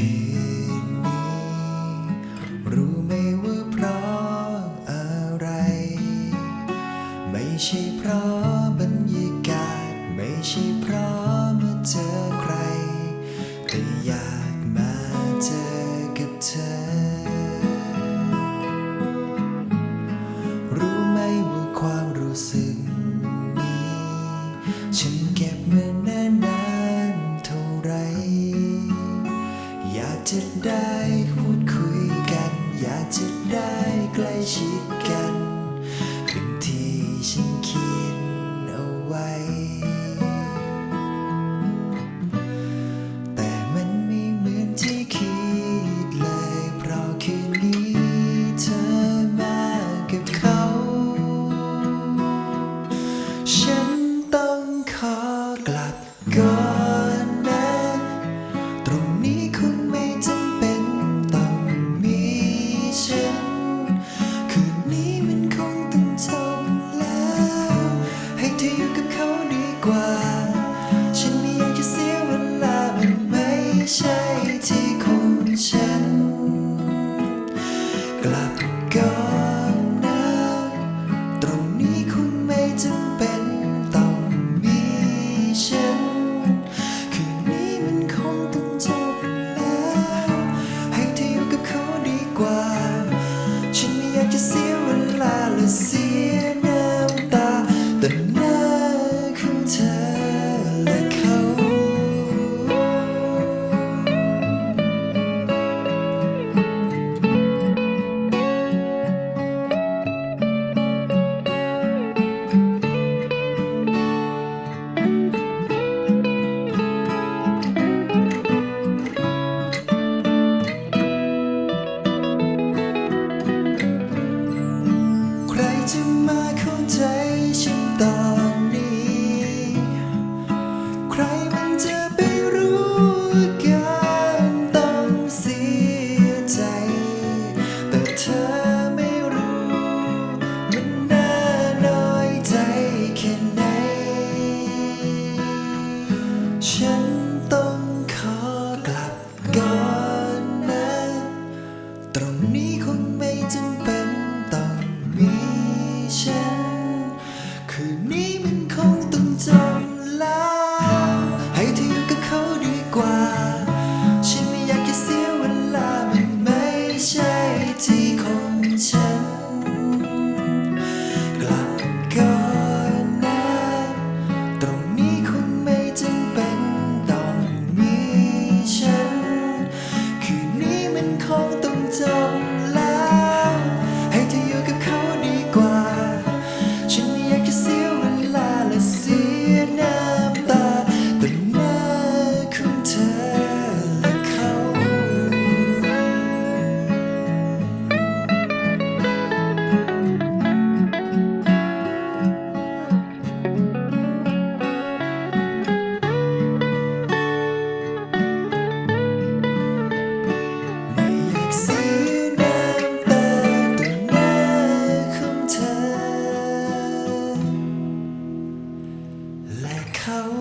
คืนี้รู้ไหมว่าเพราะอะไร ไม่ใช่เพราะบรรยากาศ ไม่ใช่เพราะมื่อเจอใคร แต่อยากมาเจอกับเธอ รู้ไหมว่าความรู้สึกนี้ ฉันเก็บมานาน Clash กว่า ฉันไม่อยากจะเสียเวลามันไม่ใช่ที่ของฉัน กลับก่อน ฉันต้องขอกลับก่อนนะ ตรงนี้คงไม่จำเป็น